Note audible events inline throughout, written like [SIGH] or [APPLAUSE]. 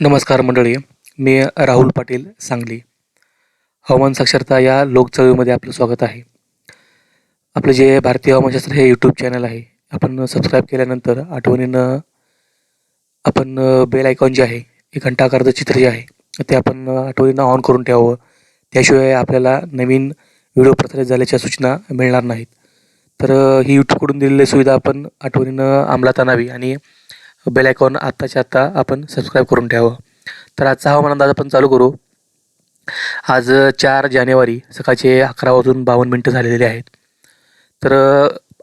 नमस्कार मंडळी मी राहुल पाटील सांगली. हवामान साक्षरता या लोकचळवळीमध्ये आपलं स्वागत आहे. आपलं जे भारतीय हवामानशास्त्र हे यूट्यूब चॅनल आहे आपण सबस्क्राईब केल्यानंतर आठवणीनं आपण बेल आयकॉन जे आहे एक घंटाकाराचं चित्र जे आहे ते आपण आठवणीनं ऑन करून ठेवावं. त्याशिवाय आपल्याला नवीन व्हिडिओ प्रसारित झाल्याच्या सूचना मिळणार नाहीत. तर ही यूट्यूबकडून दिलेली सुविधा आपण आठवणीनं अंमलात आणावी आणि बेल आयकॉन आत्ताच्या आत्ता आपण सबस्क्राईब करून ठेवावं तर आजचा हवामान अंदाज आपण चालू करू. आज चार जानेवारी सकाळचे अकरा वाजून बावन्न मिनटं झालेले आहेत. तर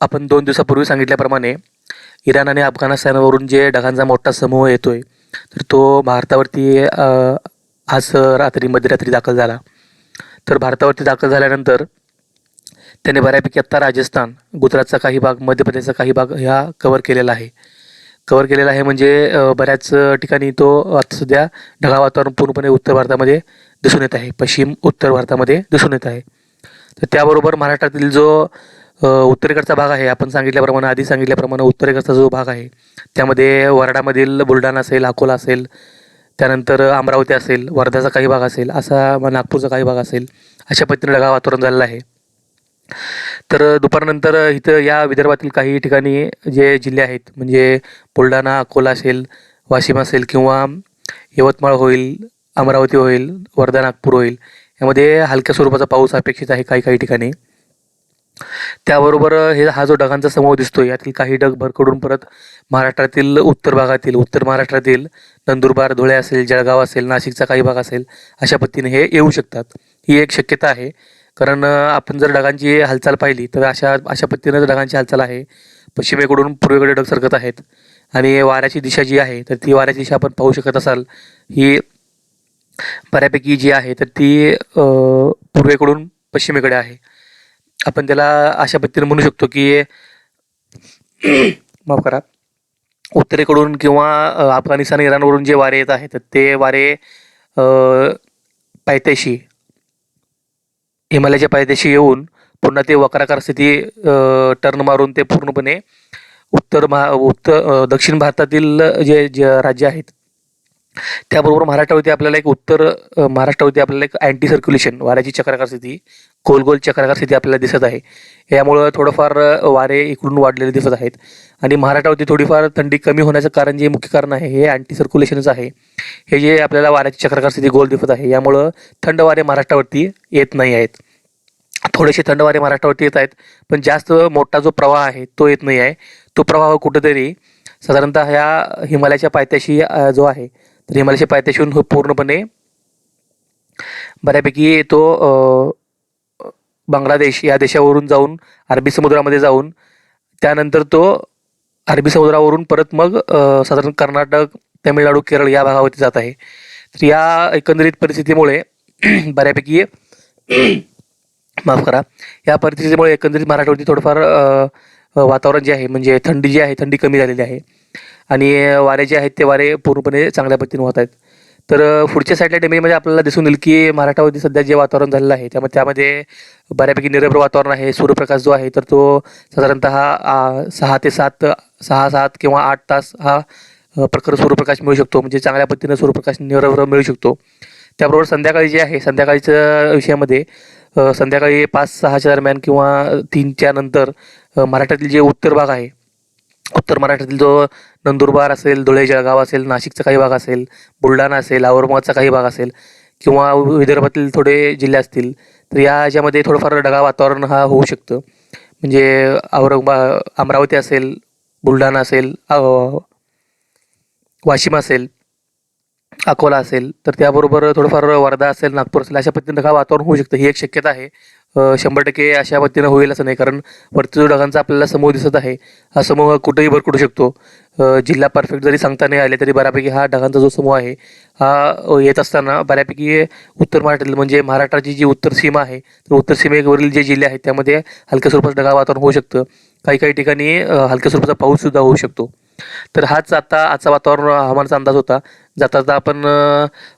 आपण दोन दिवसापूर्वी सांगितल्याप्रमाणे इराण आणि अफगाणिस्तानवरून जे ढगांचा मोठा समूह येतो आहे तर तो भारतावरती आज रात्री मध्यरात्री दाखल झाला. तर भारतावरती दाखल झाल्यानंतर त्याने बऱ्यापैकी आत्ता राजस्थान गुजरातचा काही भाग मध्य प्रदेशचा काही भाग ह्या कवर केलेला आहे. कवर केलेला आहे म्हणजे बऱ्याच ठिकाणी तो आता सध्या ढगाळ वातावरण पूर्णपणे उत्तर भारतामध्ये दिसून येत आहे. पश्चिम उत्तर भारतामध्ये दिसून येत आहे. तर त्याबरोबर महाराष्ट्रातील जो उत्तरेकडचा भाग आहे आपण सांगितल्याप्रमाणे आधी सांगितल्याप्रमाणे उत्तरेकडचा जो भाग आहे त्यामध्ये वरडामधील बुलढाणा असेल अकोला असेल त्यानंतर अमरावती असेल वर्धाचा काही भाग असेल असा नागपूरचा काही भाग असेल अशा पद्धतीने ढगाळ वातावरण झालेलं आहे. तर दुपारनंतर इथं या विदर्भातील काही ठिकाणी जे जिल्हे आहेत म्हणजे बुलढाणा अकोला असेल वाशिम असेल किंवा यवतमाळ होईल अमरावती होईल वर्धा नागपूर होईल यामध्ये हलक्या स्वरूपाचा पाऊस अपेक्षित आहे काही काही ठिकाणी. त्याबरोबर हे हा जो ढगांचा समूह दिसतो यातील काही ढग भरकडून परत महाराष्ट्रातील उत्तर भागातील उत्तर महाराष्ट्रातील नंदुरबार धुळे असेल जळगाव असेल नाशिकचा काही भाग असेल अशा पद्धतीने हे येऊ शकतात. ही एक शक्यता आहे. कारण आपण जर ढगांची हालचाल पाहिली तर अशा अशा पद्धतीनं ढगांची हालचाल आहे पश्चिमेकडून पूर्वेकडे ढग सरकत आहेत आणि वाऱ्याची दिशा जी आहे तर ती वाऱ्याची दिशा आपण पाहू शकत असाल. ही बऱ्यापैकी जी आहे तर ती पूर्वेकडून पश्चिमेकडे आहे. आपण त्याला अशा पद्धतीने म्हणू शकतो की [CLEARS THROAT] माफ करा उत्तरेकडून किंवा अफगाणिस्तान इराणवरून जे वारे येत आहेत तर ते वारे पायथ्याशी हिमालयाच्या पायदेशी येऊन पुन्हा ते वक्राकार स्थिती टर्न मारून ते पूर्णपणे उत्तर महा उत्तर दक्षिण भारतातील जे जे राज्य आहेत त्याबरोबर महाराष्ट्रावरती आपल्याला एक उत्तर महाराष्ट्रावरती आपल्याला एक अँटी सर्क्युलेशन वाऱ्याची चक्राकार स्थिती गोल गोल चक्राकार स्थिती आपल्याला दिसत आहे. यामुळं थोडंफार वारे इकडून वाढलेले दिसत आहेत. आणि महाराष्ट्रावरती थोडीफार थंडी कमी होण्याचं कारण जे मुख्य कारण आहे हे अँटी सर्क्युलेशनच आहे. हे जे आपल्याला वाऱ्याची चक्राकार स्थिती गोल दिसत आहे यामुळं थंड वारे महाराष्ट्रावरती येत नाही आहेत. थोडेसे थंड वारे महाराष्ट्रावरती येत आहेत पण जास्त मोठा जो प्रवाह आहे तो येत नाही आहे. तो प्रवाह कुठंतरी साधारणतः ह्या हिमालयाच्या पायथ्याशी जो आहे तर हिमालयाच्या पायथ्याशीहून हो- पूर्णपणे बऱ्यापैकी तो बांगलादेश या देशावरून जाऊन अरबी समुद्रामध्ये जाऊन त्यानंतर तो अरबी समुद्रावरून परत मग साधारण कर्नाटक तमिळनाडू केरळ या भागावरती जात आहे. तर या एकंदरीत परिस्थितीमुळे [CLEARS THROAT] बऱ्यापैकी माफ करा. या परिस्थितीमुळे एकंदरीत मराठवाड्यावरती थोडंफार वातावरण जे आहे म्हणजे थंडी जी आहे थंडी कमी झालेली आहे. आणि वारे जे आहेत ते वारे पूर्णपणे चांगल्या पद्धतीने होत आहेत. तर पुढच्या साईडला डेमेजमध्ये आपल्याला दिसून येईल की मराठावरती सध्या जे वातावरण झालेलं आहे त्यामध्ये त्यामध्ये बऱ्यापैकी निरभ्र वातावरण आहे. सूर्यप्रकाश जो आहे तर तो साधारणतः सहा ते सात सहा सात किंवा आठ तास हा प्रखर सूर्यप्रकाश मिळू शकतो. म्हणजे चांगल्या पद्धतीनं सूर्यप्रकाश निरभ्र मिळू शकतो. त्याबरोबर संध्याकाळी जे आहे संध्याकाळीच्या विषयामध्ये संध्याकाळी पाच सहाच्या दरम्यान किंवा तीनच्या नंतर अ, मराठ्यातील जे उत्तर भाग आहे उत्तर मराठ्यातील जो नंदुरबार असेल धुळे जळगाव असेल नाशिकचा काही भाग असेल बुलढाणा असेल औरंगाबादचा काही भाग असेल किंवा विदर्भातील थोडे जिल्हे असतील तर या याच्यामध्ये थोडंफार ढगाळ वातावरण हा होऊ शकतं. म्हणजे औरंगाबाद अमरावती असेल बुलढाणा असेल वाशिम असेल अकोला असेल तर त्याबरोबर थोडंफार वर्धा असेल नागपूर असेल अशा पद्धतीनं ढगाळ वातावरण होऊ शकतं. ही एक शक्यता आहे. शंभर टक्के अशा पद्धतीनं होईल असं नाही कारण वरती जो ढगांचा आपल्याला समूह दिसत आहे हा समूह कुठेही भरकडू शकतो. जिल्हा परफेक्ट जरी सांगता नाही आले तरी बऱ्यापैकी हा ढगांचा जो समूह आहे हा येत असताना बऱ्यापैकी उत्तर महाराष्ट्रातील म्हणजे महाराष्ट्राची जी उत्तर सीमा आहे तर उत्तर सीमेवरील जे जिल्हे आहेत त्यामध्ये हलक्या स्वरूपाचं ढगाळ वातावरण होऊ शकतं. काही काही ठिकाणी हलक्या स्वरूपाचा पाऊससुद्धा होऊ शकतो. तर हाच आता आजचा वातावरण हवामानाचा अंदाज होता. जाता जाता आपण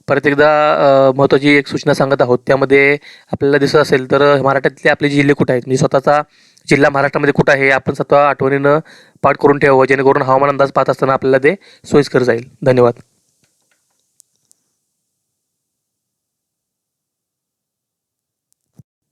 परत एकदा महत्त्वाची एक सूचना सांगत आहोत. त्यामध्ये आपल्याला दिसत असेल तर महाराष्ट्रातले आपले जिल्हे कुठे आहेत? म्हणजे स्वतःचा जिल्हा महाराष्ट्रामध्ये कुठं आहे? हे आपण स्वतः आठवणीनं पाठ करून ठेवावं जेणेकरून हवामान अंदाज पाहत असताना आपल्याला ते सोयीस्कर जाईल. धन्यवाद.